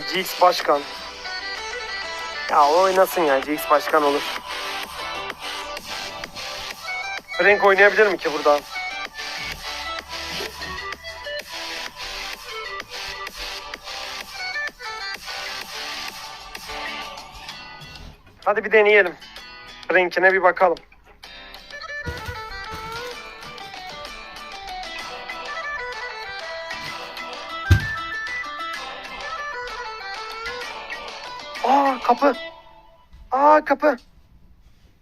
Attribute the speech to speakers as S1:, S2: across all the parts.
S1: GX Başkan. Ya oynasın ya GX Başkan olur. Frank oynayabilir mi ki burada? Hadi bir deneyelim. Frank'ine bir bakalım. Kapı. Aa kapı.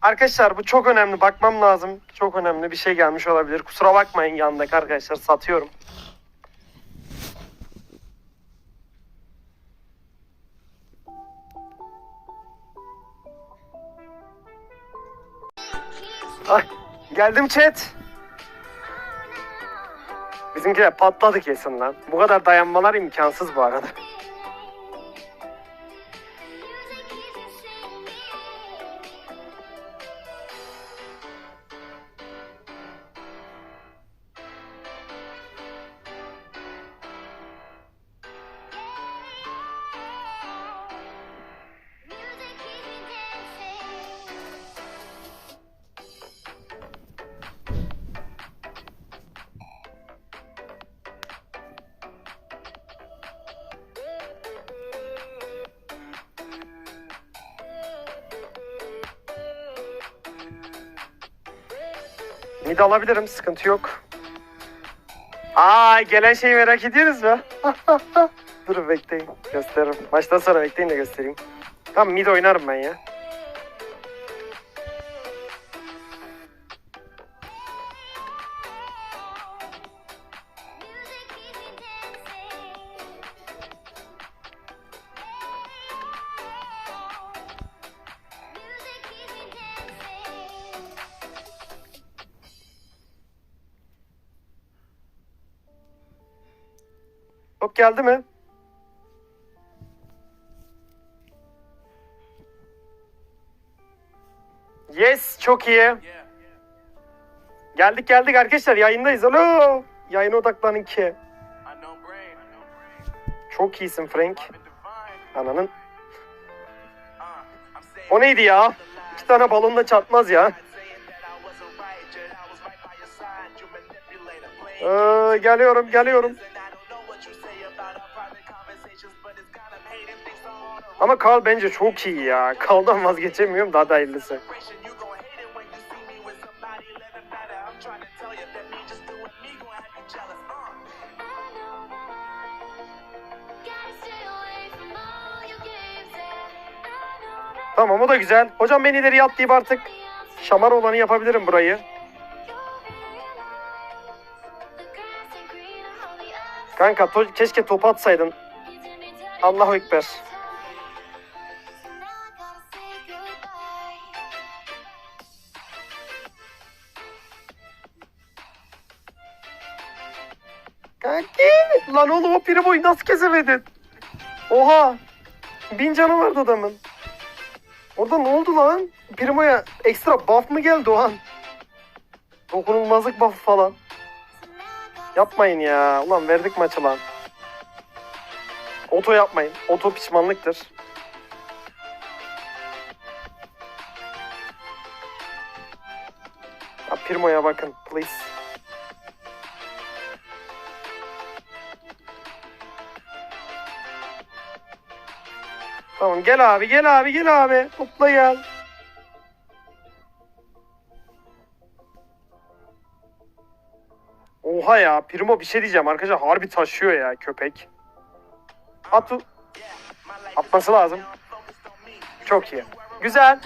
S1: Arkadaşlar bu çok önemli. Bakmam lazım. Çok önemli bir şey gelmiş olabilir. Kusura bakmayın yanındaki arkadaşlar. Satıyorum. Ay, geldim chat. Bizimkiler patladı kesin lan. Bu kadar dayanmalar imkansız bu arada. Mid alabilirim, sıkıntı yok. Aa gelen şeyi merak ediyoruz mu? Dur bekleyin, gösteririm. Maçtan sonra bekleyin de göstereyim. Tamam mid oynarım ben ya. Hop geldi mi? Yes, çok iyi. Geldik geldik arkadaşlar yayındayız. Alo. Yayına odaklanın ki. Çok iyisin Frank. Ananın. O neydi ya? İki tane balon da çarpmaz ya. Ee, geliyorum geliyorum. Ama Carl bence çok iyi ya. Carl'dan vazgeçemiyorum daha da hayırlısı. Tamam o da güzel. Hocam beni ileriye at deyip artık şamar olanı yapabilirim burayı. Kanka to- keşke topu atsaydın. Allahu Ekber. Kanki. Lan oğlum o Primo'yu nasıl kesemedin? Oha. Bin canı vardı adamın. Orada ne oldu lan? Primo'ya ekstra buff mı geldi o an? Dokunulmazlık buff falan. Yapmayın ya. Ulan verdik maçı lan. Oto yapmayın. Oto pişmanlıktır. Ya Primo'ya bakın please. Tamam gel abi gel abi gel abi. Topla gel. Oha ya Primo bir şey diyeceğim arkadaşlar harbi taşıyor ya köpek. Atu. Atması lazım. Çok iyi. Güzel.